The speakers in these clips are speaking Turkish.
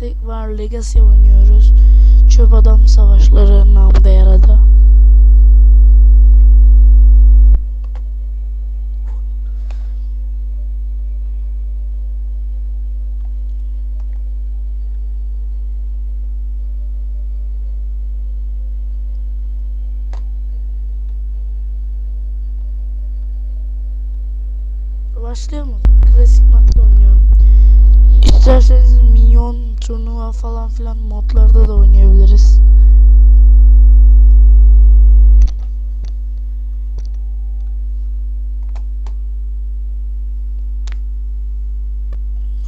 Mystic var. Legacy oynuyoruz. Çöp adam savaşları namı değer ada. Başlayalım. Klasik modda oynuyorum. İsterseniz minyon, turnuva falan filan modlarda da oynayabiliriz.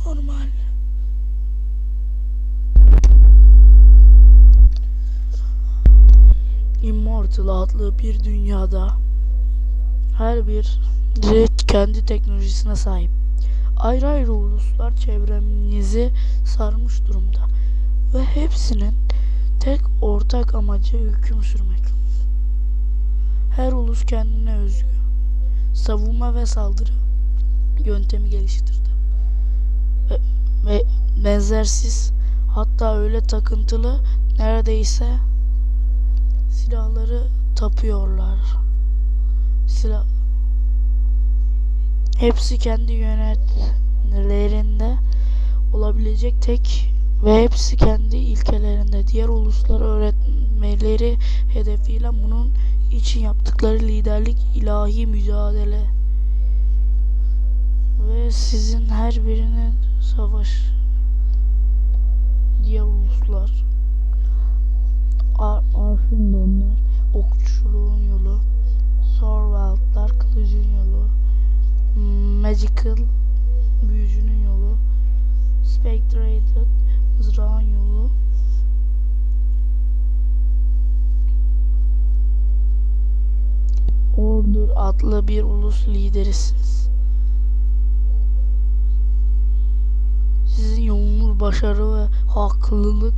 Normal. Immortal adlı bir dünyada her bir kendi teknolojisine sahip. Ayrı ayrı uluslar çevremizi sarmış durumda ve hepsinin tek ortak amacı hüküm sürmek. Her ulus kendine özgü savunma ve saldırı yöntemi geliştirdi. Ve, ve benzersiz hatta öyle takıntılı neredeyse silahları tapıyorlar. Silah Hepsi kendi yönetmelerinde olabilecek tek ve hepsi kendi ilkelerinde. Diğer uluslara öğretmeleri hedefiyle bunun için yaptıkları liderlik ilahi mücadele. Ve sizin her birinin savaş diğer uluslar Ar Arfin onlar okçuluğun yolu Sorwaldlar kılıcın yolu Magical büyücünün yolu Spectrated mızrağın yolu Ordur adlı bir ulus liderisiniz. Sizin yolunuz başarı ve haklılık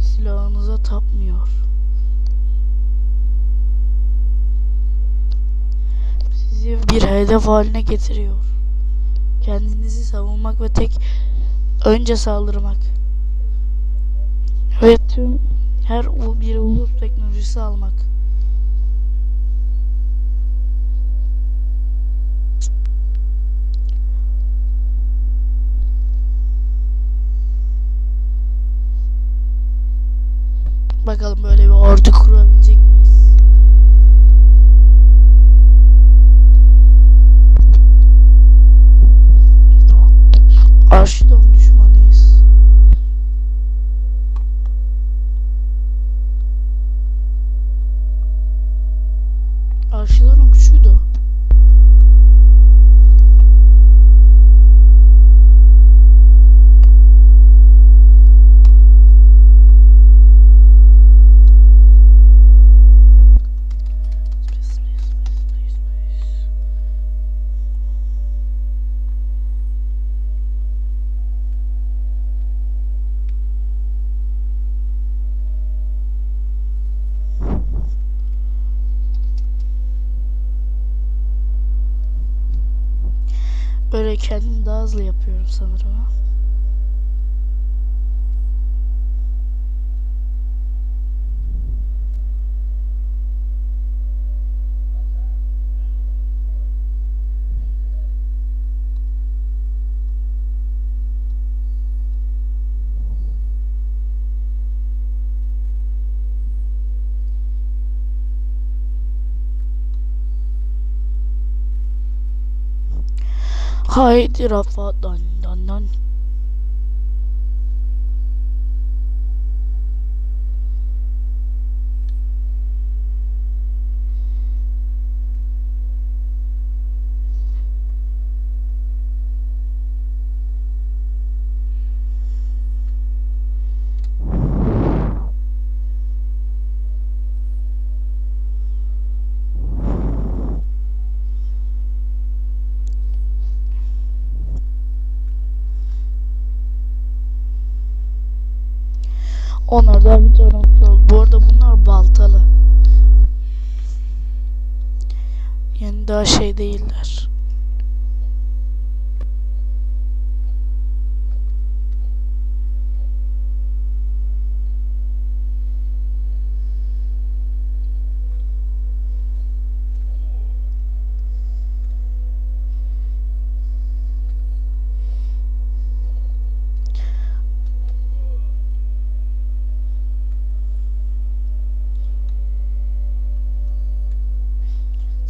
silahınıza tapmıyor. Sizi bir hedef haline getiriyor. Kendinizi savunmak ve tek önce saldırmak. Ve tüm her bir ulus teknolojisi almak. Bakalım böyle bir ordu kurabilecek miyiz? Yapıyorum sanırım. i did a thought dun dun dun. Onlar da bir oldu. Bu arada bunlar baltalı. Yani daha şey değiller.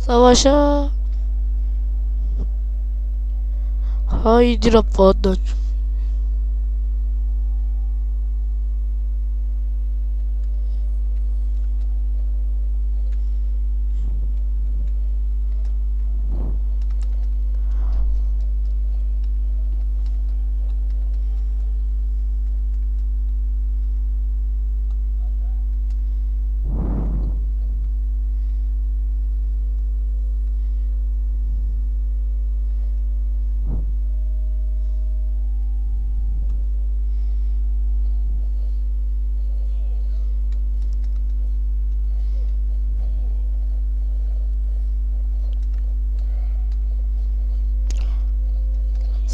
Savaşa. Haydi Rafadan.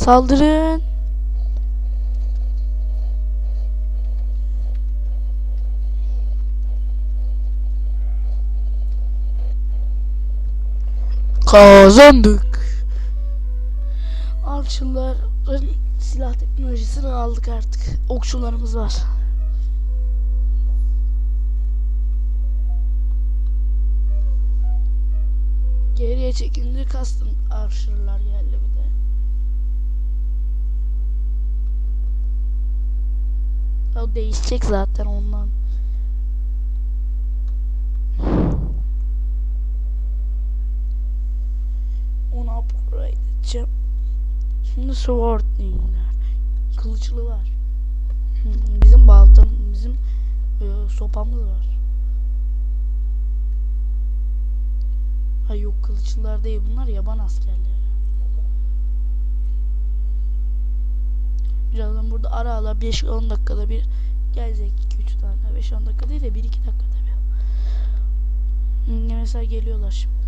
Saldırın. Kazandık. Avcıların silah teknolojisini aldık artık. Okçularımız var. Geriye çekince kastım archer'lar geldi bir de. O değişecek zaten ondan. Onu upgrade edeceğim. Şimdi swordling'ler. Kılıçlı var. Bizim baltam, bizim e, sopamız var. Ha yok kılıçlılar değil bunlar yaban askerleri. Birazdan burada ara ara 5-10 dakikada bir gelecek 2-3 tane. 5-10 dakika değil de 1-2 dakikada bir. Mesela geliyorlar şimdi.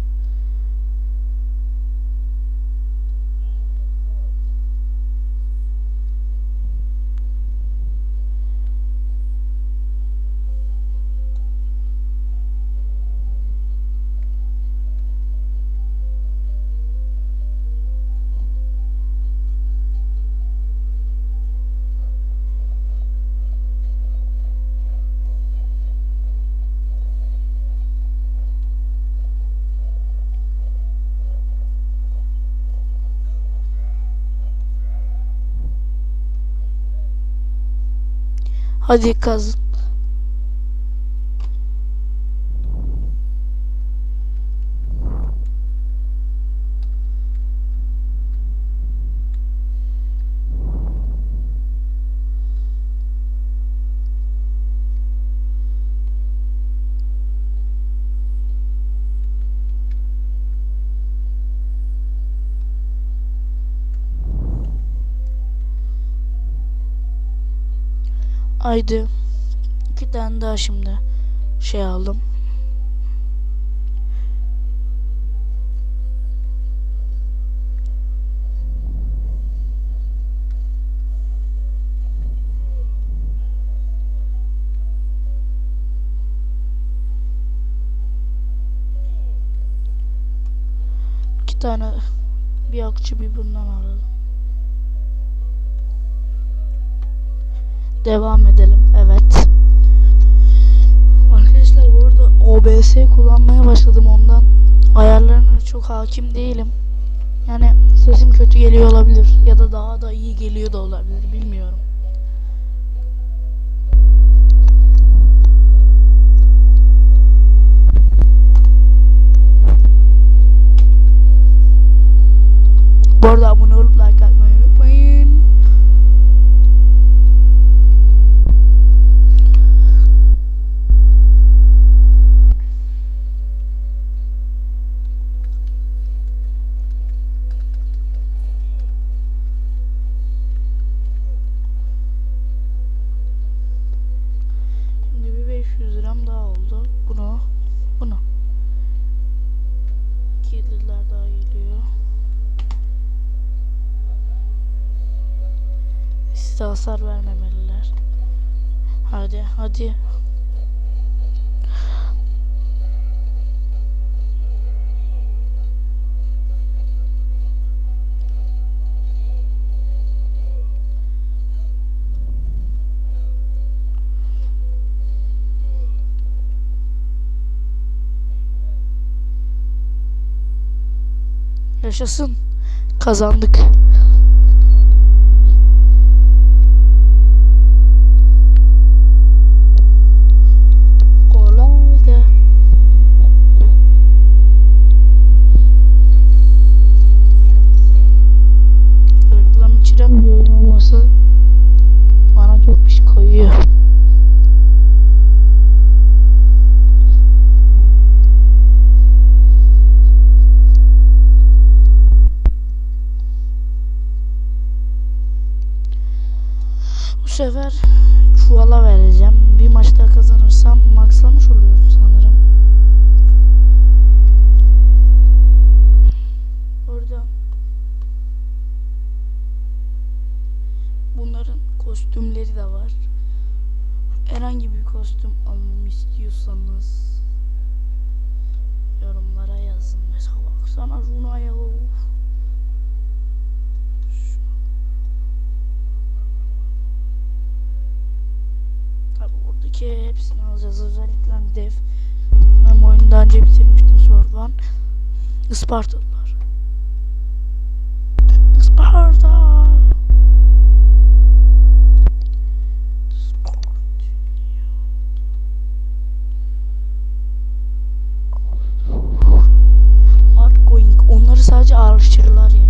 Hadi kazın. Haydi. İki tane daha şimdi şey aldım. İki tane bir akçı bir bundan Devam edelim. Evet. Arkadaşlar bu arada OBS kullanmaya başladım ondan. Ayarlarına çok hakim değilim. Yani sesim kötü geliyor olabilir ya da daha da iyi geliyor da olabilir bilmiyorum. Bu arada abone hasar vermemeliler. Hadi hadi. Yaşasın. Kazandık. Bir alacağız. Özellikle dev. Ben bu oyunu daha önce bitirmiştim sonradan. Ispartalılar. Isparta. Hardgoing. Onları sadece arşırlar yenebilir diyor.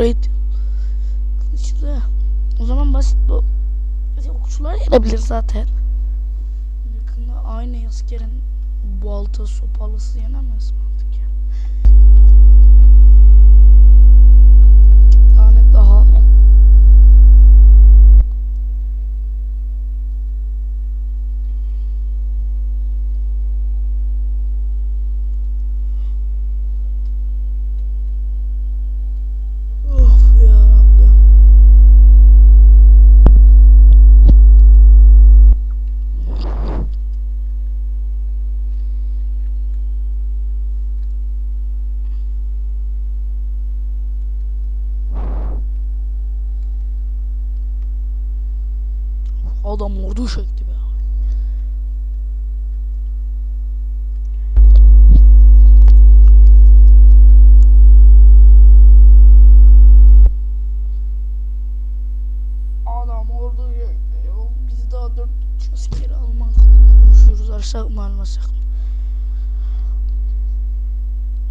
Spectrate. Kılıçlı. O zaman basit bu. Okçular yenebilir zaten. Yakında aynı askerin balta sopalısı yenemez mantık ya. Ordu çekti be. Adam. Ya Biz daha dört askeri almak konuşuyoruz. Alsak mı almasak mı?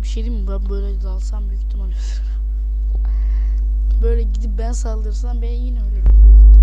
Bir şey diyeyim mi? Ben böyle dalsam büyük ihtimal ölürüm. Böyle gidip ben saldırsam ben yine ölürüm büyük ihtimal.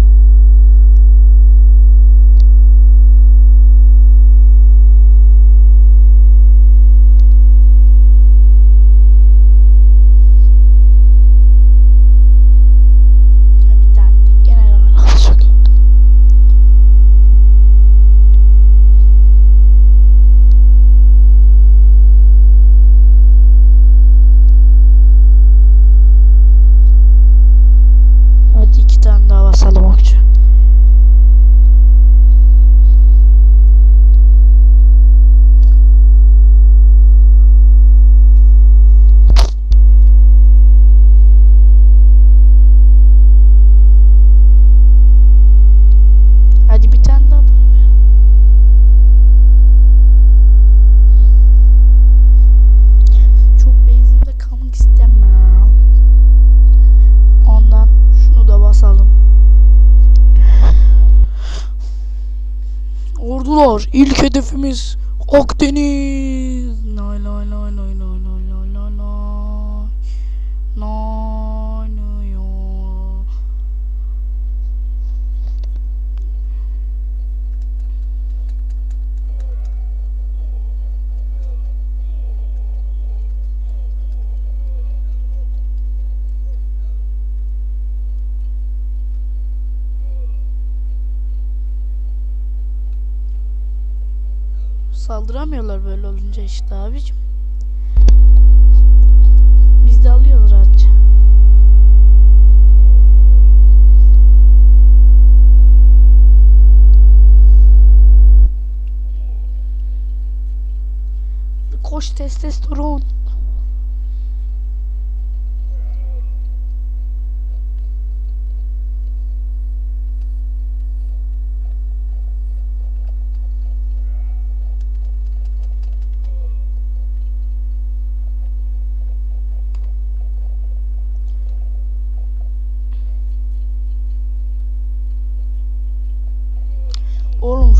Hedefimiz Akdeniz. Saldıramıyorlar böyle olunca işte abicim. Biz de alıyoruz rahatça. Koş testosteron.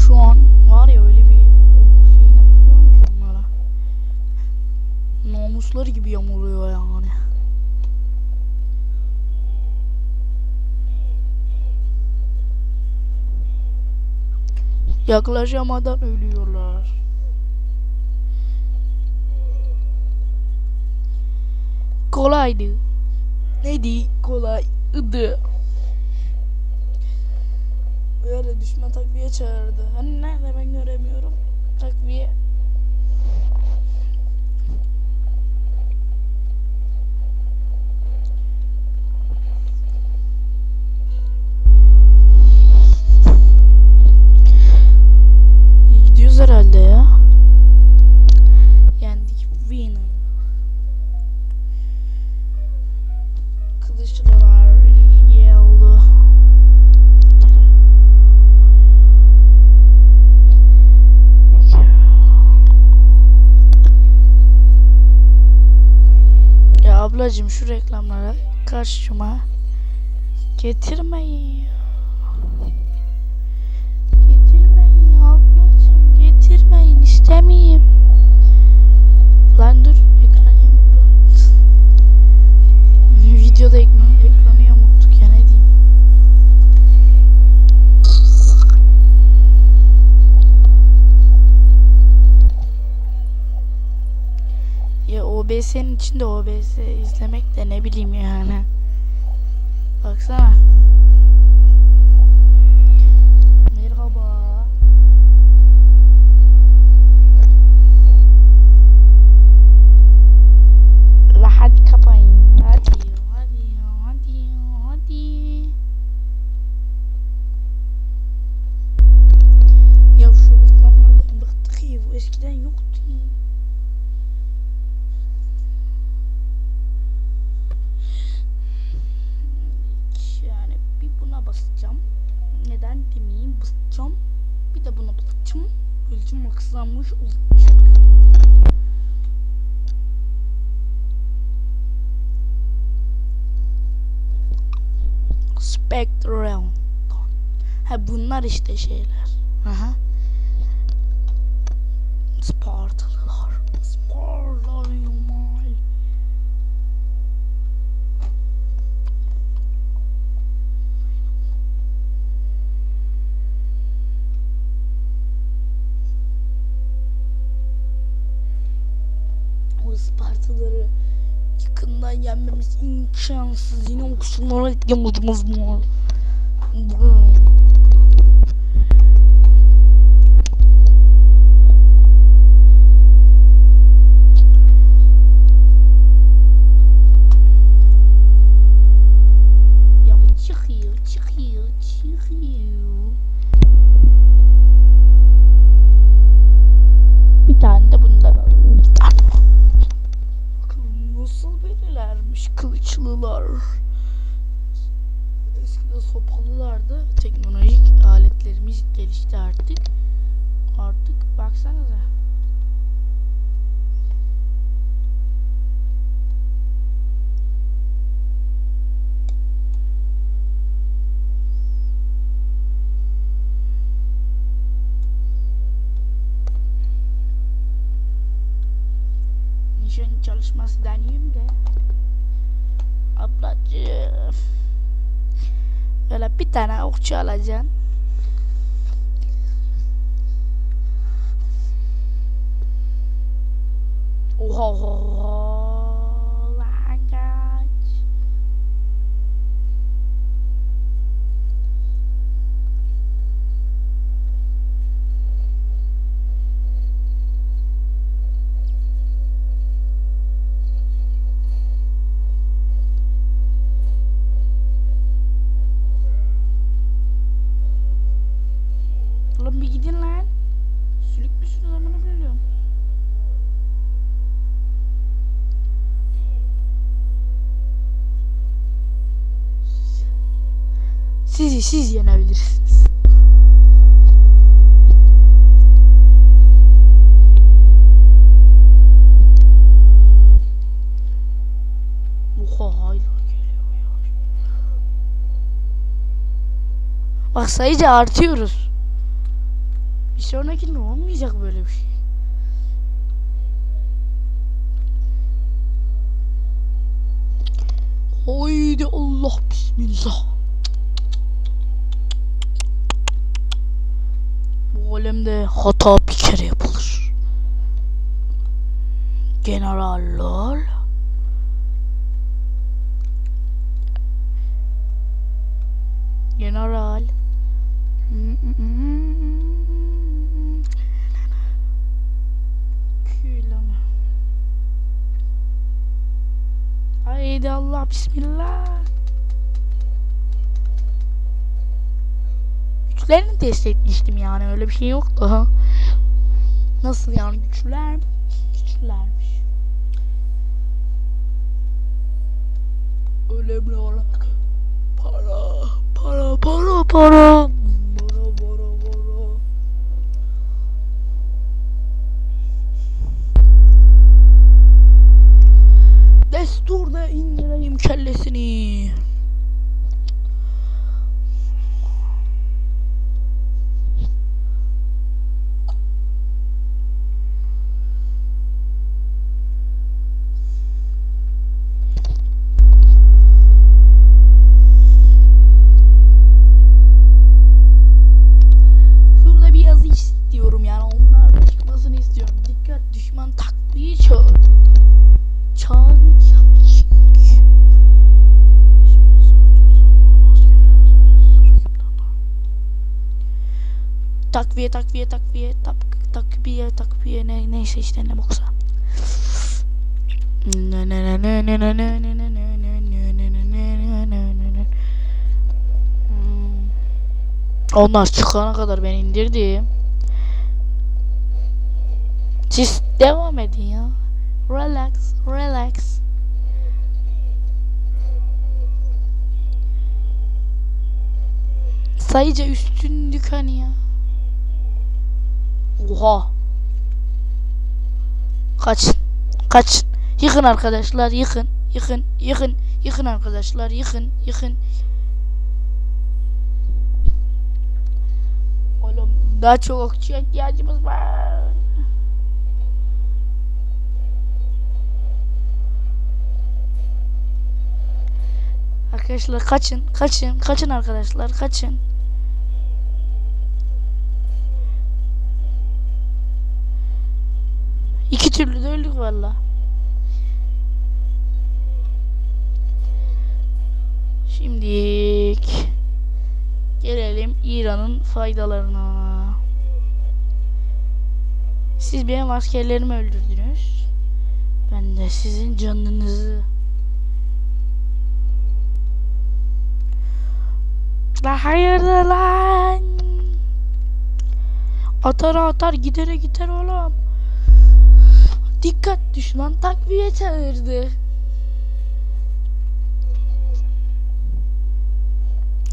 Şu an var ya öyle bir şeyine tutuyorum ki onlara. Namusları gibi yamuluyor yani. Yaklaşamadan ölüyorlar. Kolaydı. Neydi? Kolaydı. Böyle düşman takviye çağırdı. Hani nerede ben göremiyorum. Takviye. Ablacım şu reklamlara karşıma getirmeyin. Getirmeyin ablacım getirmeyin istemeyeyim. Lan dur ekran yamuldu. Videoda ekran, OBS'nin içinde OBS izlemek de ne bileyim yani. Baksana. Spectral. Ha bunlar işte şeyler. Aha. imkansız. Yine o kısımlara gitmem ucumuz? जान siz yenebilirsiniz. Oha hayır geliyor ya. Bak sayıca artıyoruz. Bir sonrakinde olmayacak böyle bir şey. Haydi Allah bismillah. Golemde hata bir kere yapılır. General Lol. General. Küyleme. Haydi Allah bismillah. Güçlerini test etmiştim yani öyle bir şey yok daha. Nasıl yani güçler? Güçlermiş. Önemli para, para, para. Para, para, takviye takviye takviye tak takviye takviye ne neyse işte ne boksa. Onlar çıkana kadar ben indirdim. Siz devam edin ya. Relax, relax. Sayıca üstündük hani ya. Oha. Kaç. Kaç. Yıkın arkadaşlar yıkın. Yıkın. Yıkın. Yıkın arkadaşlar yıkın. Yıkın. Oğlum daha çok okçuya ihtiyacımız var. Arkadaşlar kaçın, kaçın, kaçın arkadaşlar, kaçın. Valla. Şimdilik gelelim İran'ın faydalarına. Siz benim askerlerimi öldürdünüz. Ben de sizin canınızı La hayırdır lan? Atar atar gidere gider oğlum. Dikkat düşman takviye çağırdı.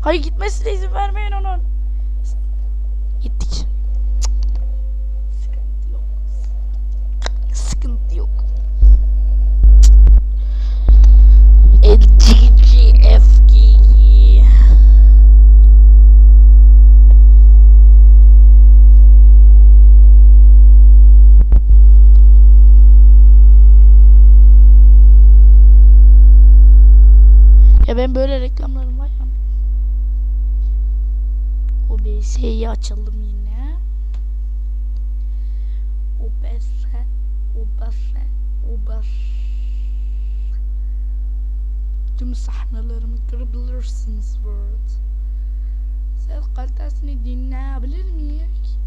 Hayır gitmesine izin vermeyin onun. Gittik. Ya ben böyle reklamlarım var ya. OBS'yi açalım yine. OBS, OBS, OBS. Tüm sahnelerimi kırabilirsiniz Word. Ses kalitesini dinleyebilir miyiz?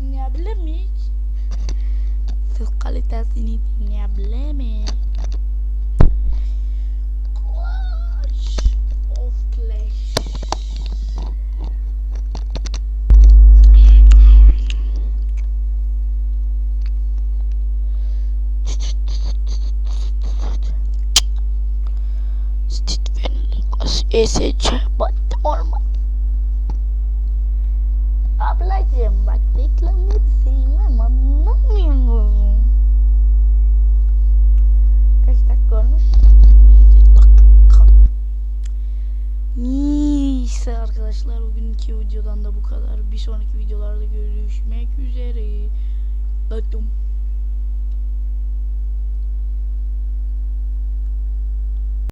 Dinleyebilir miyiz? Ses kalitesini dinleyebilir miyiz? message